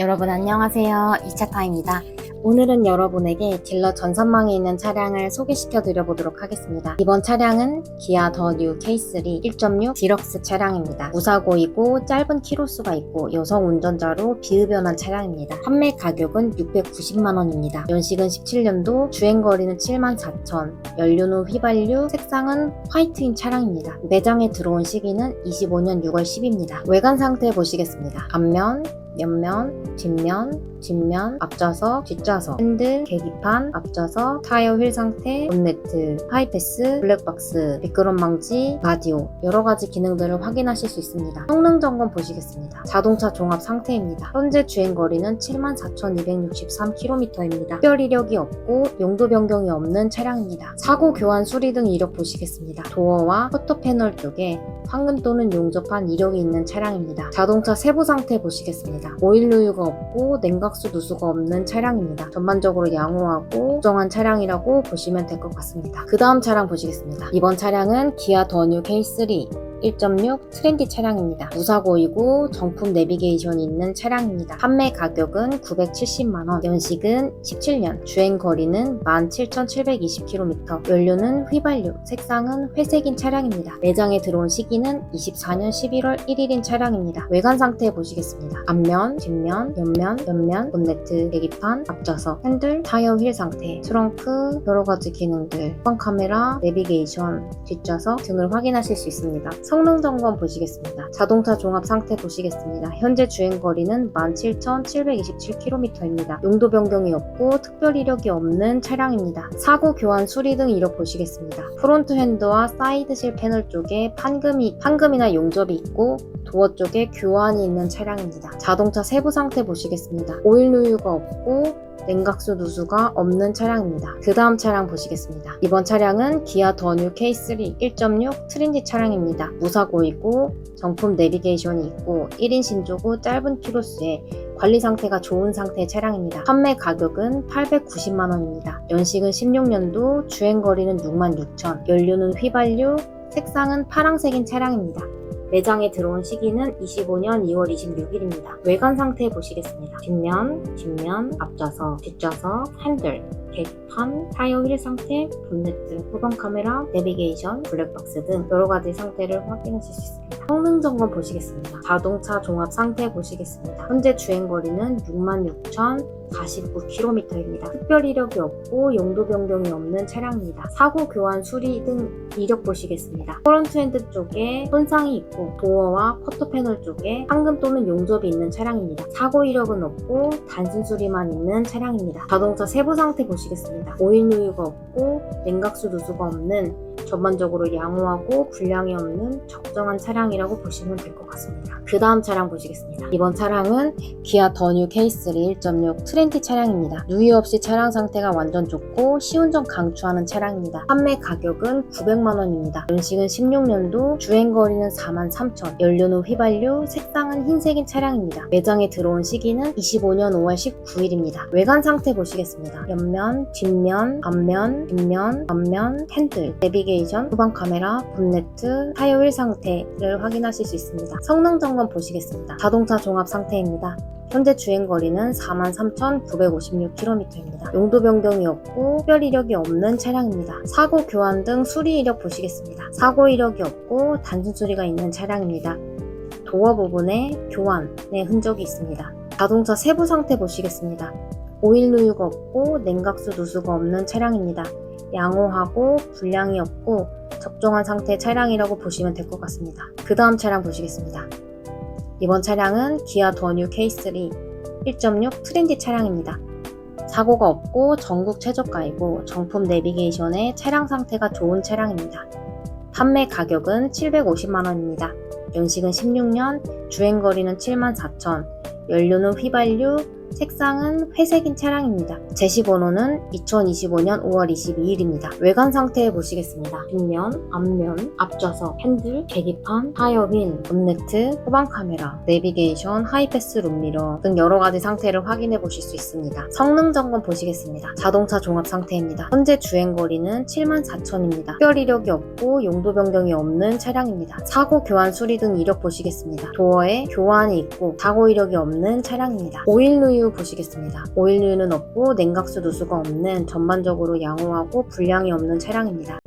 여러분 안녕하세요. 이차타입니다. 오늘은 여러분에게 딜러 전산망에 있는 차량을 소개시켜 드려 보도록 하겠습니다. 이번 차량은 기아 더 뉴 K3 1.6 디럭스 차량입니다. 무사고이고 짧은 키로수가 있고 여성 운전자로 비흡연한 차량입니다. 판매 가격은 690만 원입니다. 연식은 17년도, 주행 거리는 74,000, 연료는 휘발유, 색상은 화이트인 차량입니다. 매장에 들어온 시기는 25년 6월 10입니다. 외관 상태 보시겠습니다. 앞면, 옆면, 뒷면, 뒷면, 앞좌석, 뒷좌석, 핸들, 계기판, 앞좌석, 타이어 휠 상태, 본네트, 하이패스, 블랙박스, 미끄럼 방지, 라디오 여러 가지 기능들을 확인하실 수 있습니다. 성능 점검 보시겠습니다. 자동차 종합 상태입니다. 현재 주행 거리는 74,263km입니다. 특별 이력이 없고 용도 변경이 없는 차량입니다. 사고 교환 수리 등 이력 보시겠습니다. 도어와 포토 패널 쪽에 황금 또는 용접한 이력이 있는 차량입니다. 자동차 세부 상태 보시겠습니다. 오일 누유가 없고 냉각 수 누수가 없는 차량입니다. 전반적으로 양호하고 적정한 차량이라고 보시면 될 것 같습니다. 그 다음 차량 보시겠습니다. 이번 차량은 기아 더뉴 K3 1.6 트렌디 차량입니다. 무사고이고 정품 내비게이션이 있는 차량입니다. 판매 가격은 970만원, 연식은 17년, 주행 거리는 17,720km, 연료는 휘발유, 색상은 회색인 차량입니다. 매장에 들어온 시기는 24년 11월 1일인 차량입니다. 외관 상태 보시겠습니다. 앞면, 뒷면, 옆면, 옆면, 본네트, 계기판, 앞좌석, 핸들, 타이어 휠 상태, 트렁크, 여러 가지 기능들, 후방 카메라, 내비게이션, 뒷좌석 등을 확인하실 수 있습니다. 성능 점검 보시겠습니다. 자동차 종합 상태 보시겠습니다. 현재 주행 거리는 17,727km입니다. 용도 변경이 없고 특별 이력이 없는 차량입니다. 사고 교환 수리 등 이력 보시겠습니다. 프론트 핸드와 사이드 실 패널 쪽에 판금이 판금이나 용접이 있고 도어 쪽에 교환이 있는 차량입니다. 자동차 세부 상태 보시겠습니다. 오일 누유가 없고 냉각수 누수가 없는 차량입니다. 그 다음 차량 보시겠습니다. 이번 차량은 기아 더뉴 K3 1.6 트렌디 차량입니다. 무사고이고 정품 내비게이션이 있고 1인 신조고 짧은 키로수에 관리 상태가 좋은 상태의 차량입니다. 판매 가격은 890만원입니다. 연식은 16년도, 주행거리는 66,000, 연료는 휘발유, 색상은 파랑색인 차량입니다. 매장에 들어온 시기는 25년 2월 26일입니다. 외관 상태 보시겠습니다. 뒷면, 뒷면, 앞좌석, 뒷좌석, 핸들, 계기판, 타이어 휠 상태, 본네트, 후방 카메라, 내비게이션, 블랙박스 등 여러 가지 상태를 확인하실 수 있습니다. 성능 점검 보시겠습니다. 자동차 종합 상태 보시겠습니다. 현재 주행 거리는 66,049km입니다. 특별 이력이 없고 용도 변경이 없는 차량입니다. 사고 교환 수리 등 이력 보시겠습니다. 프론트 핸드 쪽에 손상이 있고 도어와 커터 패널 쪽에 황금 또는 용접이 있는 차량입니다. 사고 이력은 없고 단순 수리만 있는 차량입니다. 자동차 세부 상태 보시겠습니다. 오일 누유가 없고 냉각수 누수가 없는 전반적으로 양호하고 불량이 없는 적정한 차량이라고 보시면 될 것 같습니다. 그 다음 차량 보시겠습니다. 이번 차량은 기아 더뉴 K3 1.6 트렌디 차량입니다. 누유 없이 차량 상태가 완전 좋고 시운전 강추하는 차량입니다. 판매 가격은 900만원입니다. 연식은 16년도, 주행거리는 43,000, 연료는 휘발유, 색상은 흰색인 차량입니다. 매장에 들어온 시기는 25년 5월 19일입니다. 외관 상태 보시겠습니다. 옆면, 뒷면, 앞면, 뒷면, 앞면, 핸들, 내비게이션, 후방 카메라, 본네트, 타이어 휠 상태를 확인하실 수 있습니다. 성능 점검 보시겠습니다. 자동차 종합 상태입니다. 현재 주행 거리는 43,956km입니다. 용도 변경이 없고 특별 이력이 없는 차량입니다. 사고 교환 등 수리 이력 보시겠습니다. 사고 이력이 없고 단순 수리가 있는 차량입니다. 도어 부분에 교환의 흔적이 있습니다. 자동차 세부 상태 보시겠습니다. 오일 누유가 없고 냉각수 누수가 없는 차량입니다. 양호하고 불량이 없고 적정한 상태의 차량이라고 보시면 될 것 같습니다. 그 다음 차량 보시겠습니다. 이번 차량은 기아 더뉴 K3 1.6 트렌디 차량입니다. 사고가 없고 전국 최저가이고 정품 내비게이션의 차량 상태가 좋은 차량입니다. 판매 가격은 750만원입니다. 연식은 16년, 주행거리는 74,000, 연료는 휘발유, 색상은 회색인 차량입니다. 제시번호는 2025년 5월 22일입니다. 외관 상태 보시겠습니다. 뒷면, 앞면, 앞좌석, 핸들, 계기판, 타이어빈, 본네트, 후방 카메라, 내비게이션, 하이패스 룸미러 등 여러 가지 상태를 확인해 보실 수 있습니다. 성능 점검 보시겠습니다. 자동차 종합 상태입니다. 현재 주행 거리는 74,000입니다. 특별 이력이 없고 용도 변경이 없는 차량입니다. 사고 교환 수리 등 이력 보시겠습니다. 도어에 교환이 있고 사고 이력이 없는 차량입니다. 오일 누유 보시겠습니다. 오일 누유는 없고 냉각수 누수가 없는 전반적으로 양호하고 불량이 없는 차량입니다.